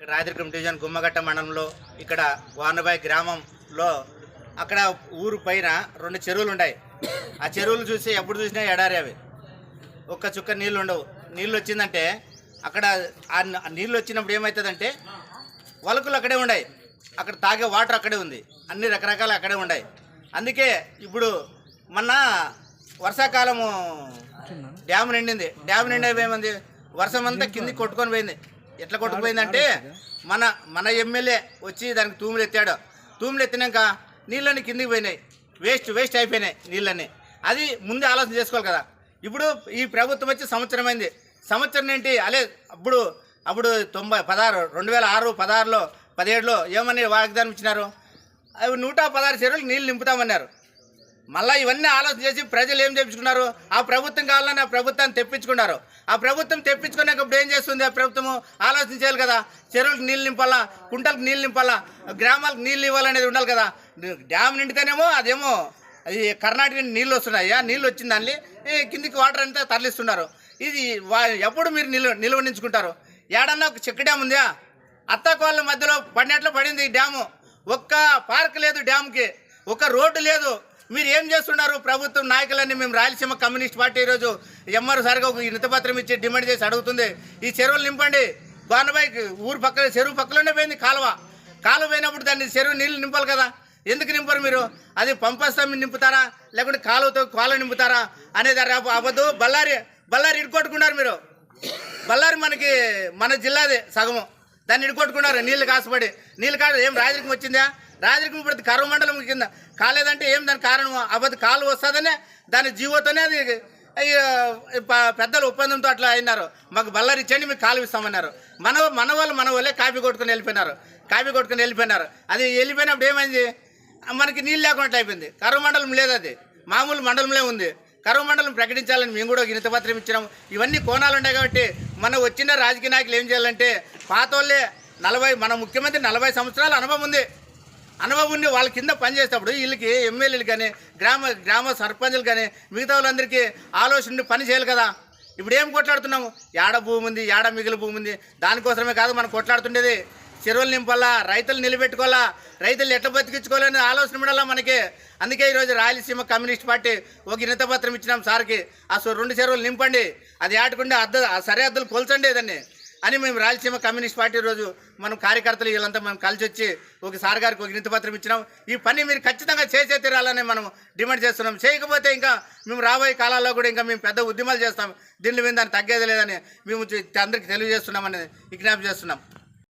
Rayadurgam division Gummagatta మండలంలో ఇక్కడ వానబాయి గ్రామంలో అక్కడ ఊరు పైన రెండు చెరువులు ఉన్నాయి ఆ చెరువులు చూసి ఎప్పుడు చూసినా ఎడారి అవి. ఒక్క చుక్క నీళ్ళు ఉండవు. నీళ్ళు వచ్చిందంటే అక్కడ ఆ నీళ్ళు వచ్చినప్పుడు ఏమవుతుందంటే వలకులు అక్కడే ఉన్నాయి అక్కడ తాగే వాటర్ అక్కడే ఉంది. అన్ని రకరకాలు అక్కడే ఉన్నాయి అందుకే ఇప్పుడు మొన్న వర్షాకాలము డ్యామ్ నిండింది. డ్యామ్ నిండే ఏమైంది? వర్షం అంతా కింది కొట్టుకొని పోయింది. ఎట్లా కొట్టుకుపోయిందంటే మన మన ఎమ్మెల్యే వచ్చి దానికి తూములు ఎత్తాడు. తూములు ఎత్తినాక నీళ్ళన్నీ కిందికి పోయినాయి. వేస్ట్ వేస్ట్ అయిపోయినాయి నీళ్ళన్నీ. అది ముందే ఆలోచన చేసుకోవాలి కదా. ఇప్పుడు ఈ ప్రభుత్వం వచ్చి సంవత్సరం అయింది. సంవత్సరం ఏంటి? అలే అప్పుడు అప్పుడు తొంభై పదహారు రెండు వేల ఆరు పదహారులో పదిహేడులో ఏమని వాగ్దానం ఇచ్చినారు? అవి నూట పదహారు చెరువులు నీళ్ళు నింపుతామన్నారు. మళ్ళీ ఇవన్నీ ఆలోచన చేసి ప్రజలు ఏం చేపించుకున్నారు ఆ ప్రభుత్వం కావాలని ఆ ప్రభుత్వాన్ని తెప్పించుకున్నారు. ఆ ప్రభుత్వం తెప్పించుకునేటప్పుడు ఏం చేస్తుంది ఆ ప్రభుత్వము? ఆలోచన చేయాలి కదా. చెరువులకు నీళ్ళు నింపాలా? కుంటలకు నీళ్ళు నింపాలా? గ్రామాలకు నీళ్ళు ఇవ్వాలనేది ఉండాలి కదా. డ్యామ్ నిండితేనేమో అదేమో అది కర్ణాటక నీళ్ళు వస్తున్నాయి. ఆ నీళ్ళు వచ్చిన దాన్ని కిందికి వాటర్ అంతా తరలిస్తున్నారు. ఇది వా- ఎప్పుడు మీరు నిల్వ నిల్వ నించుకుంటారు ఏడన్నా ఒక చెక్క డ్యామ్ ఉందా? అత్తకోళ్ళ మధ్యలో పడినట్లు పడింది ఈ డ్యాము. ఒక్క పార్క్ లేదు డ్యామ్కి. ఒక్క రోడ్డు లేదు. మీరు ఏం చేస్తున్నారు? ప్రభుత్వం నాయకులన్నీ మేము రాయలసీమ కమ్యూనిస్ట్ పార్టీ ఈరోజు ఎంఆర్ సార్గా ఒక వినతిపత్రం ఇచ్చి డిమాండ్ చేసి అడుగుతుంది. ఈ చెరువులు నింపండి. గోనబాయి ఊరు పక్కన చెరువు పక్కలోనే పోయింది కాలువ. కాలువ పోయినప్పుడు దాన్ని చెరువు నీళ్ళు నింపాలి కదా. ఎందుకు నింపరు మీరు? అది పంపస్తాం నింపుతారా? లేకుంటే కాలువతో కాలు నింపుతారా? అనేది రేపు అవ్వదు బళ్ళారి బళ్ళారి ఇడుకొట్టుకున్నారు మీరు. బళ్ళారి మనకి మన జిల్లాదే సగము. దాన్ని ఇడుకొట్టుకున్నారు నీళ్ళు కాసుపడి నీళ్ళు కాదు ఏం రాజరికం వచ్చిందా? రాజరికం ఇప్పుడు కరువు మండలం కింద. కాలేదంటే ఏం దాని కారణం? అబద్ధ కాలు వస్తుందనే దాని జీవోతోనే అది పెద్దలు ఒప్పందంతో అట్లా అయినారు. మాకు బళ్ళారి ఇచ్చండి మీకు కాలు ఇస్తామన్నారు. మన మన వాళ్ళు మన వాళ్ళే కాపీ కొట్టుకుని వెళ్ళిపోయినారు. కాపీ కొట్టుకుని వెళ్ళిపోయినారు. అది వెళ్ళిపోయినప్పుడు ఏమైంది? మనకి నీళ్ళు లేకుండా అయిపోయింది. కరువు మండలం లేదు అది. మామూలు మండలంలో ఉంది. కరువు మండలం ప్రకటించాలని మేము కూడా ఒక ఇచ్చినాం. ఇవన్నీ కోణాలు ఉన్నాయి కాబట్టి మన వచ్చిన రాజకీయ నాయకులు ఏం చేయాలంటే పాతోళ్ళే నలభై మన ముఖ్యమంత్రి నలభై సంవత్సరాల అనుభవం ఉంది. అనుభవం ఉండి వాళ్ళ కింద పనిచేసేటప్పుడు వీళ్ళకి ఎమ్మెల్యేలు కానీ గ్రామ గ్రామ సర్పంచులు కానీ మిగతా వాళ్ళందరికీ ఆలోచన ఉండి పని చేయాలి కదా. ఇప్పుడు ఏం కొట్లాడుతున్నాము? యాడ భూమి ఉంది యాడ మిగిలి భూమి ఉంది? దానికోసమే కాదు మనం కొట్లాడుతుండేది. చెరువులు నింపాలా రైతులు నిలబెట్టుకోవాలా రైతులు ఎట్లా బతికించుకోవాలనే ఆలోచన ఉండాలా మనకి? అందుకే ఈరోజు రాయలసీమ కమ్యూనిస్ట్ పార్టీ ఒక ఇనతపత్రం ఇచ్చినాం సార్కి. ఆ రెండు చెరువులు నింపండి. అది ఆటకుండా అద్ద ఆ సరిహద్దులు కొల్చండి దాన్ని అని మేము రాయలసీమ కమ్యూనిస్ట్ పార్టీ రోజు మనం కార్యకర్తలు వీళ్ళంతా మనం కలిసి వచ్చి ఒక సార్ గారికి ఒక వినతి ఇచ్చినాం. ఈ పని మీరు ఖచ్చితంగా చేసే తీరాలని మనం డిమాండ్ చేస్తున్నాం. చేయకపోతే ఇంకా మేము రాబోయే కాలాల్లో కూడా ఇంకా మేము పెద్ద ఉద్యమాలు చేస్తాం. దీని మీద దాన్ని తగ్గేది లేదని మేము అందరికీ తెలియజేస్తున్నామని విజ్ఞాపం చేస్తున్నాం.